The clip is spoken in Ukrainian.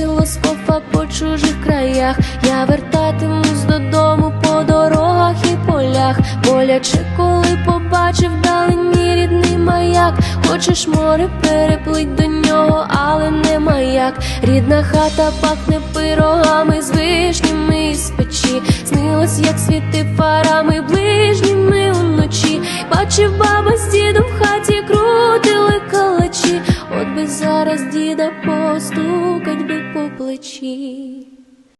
носило скофа по чужих краях, я вертатимусь додому по дорогах і полях, боляче, коли побачив вдалині рідний маяк, хочеш море переплить до нього, але нема як. Рідна хата пахне пирогами з вишнями з печі, снилось, як світи фарами ближніми уночі. Бачив баба з дідом в хаті діда постукать би по плечі.